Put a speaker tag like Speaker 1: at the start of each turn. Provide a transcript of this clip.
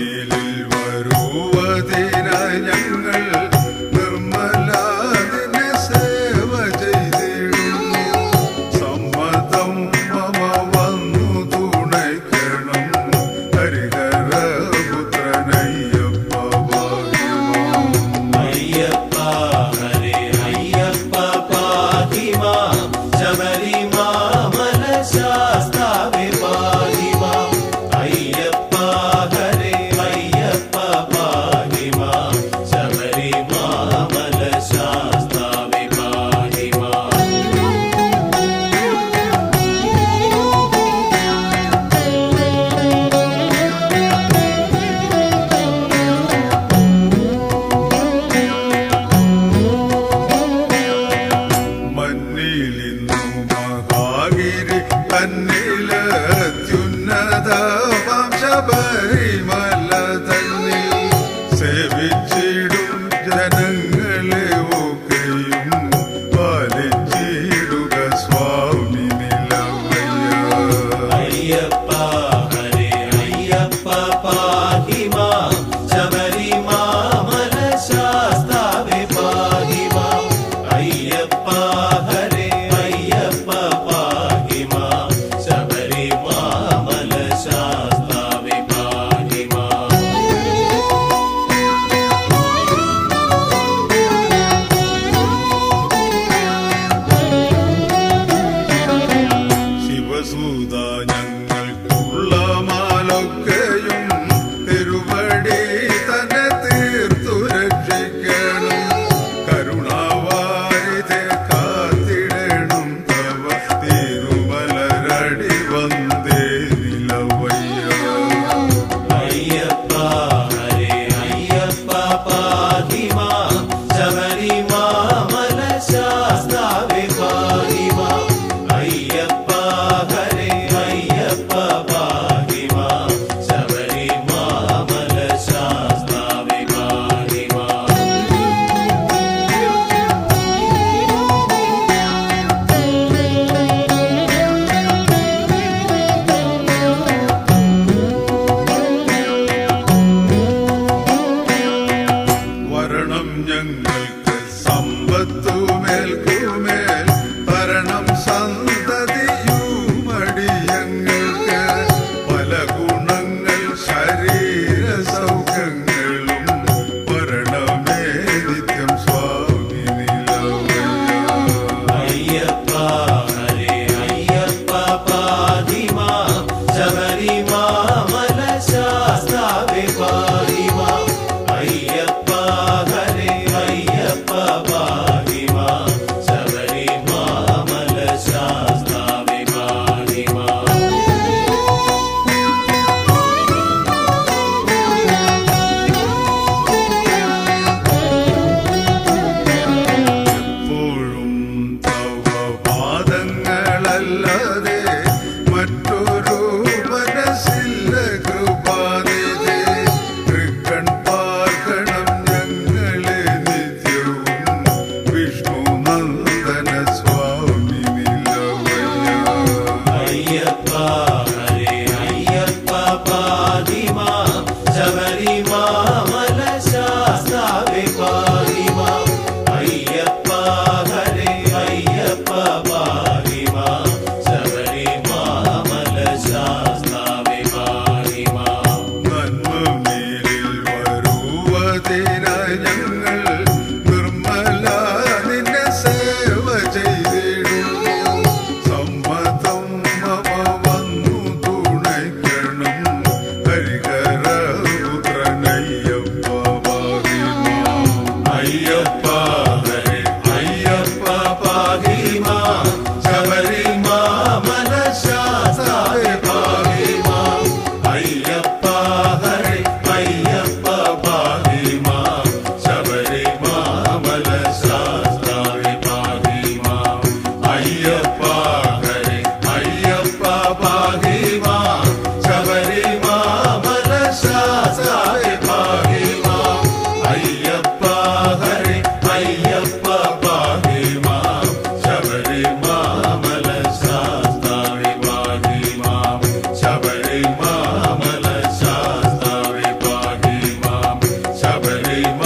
Speaker 1: മേലിൽ വരുവതിനായി ശബരിമല തന്നിൽ സേവിച്ചിടും ജനങ്ങൾ. മേൽക്കുമേൽ ഭരണം സന്തതിയുമടിയങ്ങൾക്ക് പല ഗുണങ്ങൾ ശരീര സൗഖ്യങ്ങളും ഭരണമേ നിത്യം സ്വാമി
Speaker 2: അയ്യപ്പ ഹരേ അയ്യപ്പ പാതിമാ ശബരി
Speaker 1: तेरा जन्म Ready.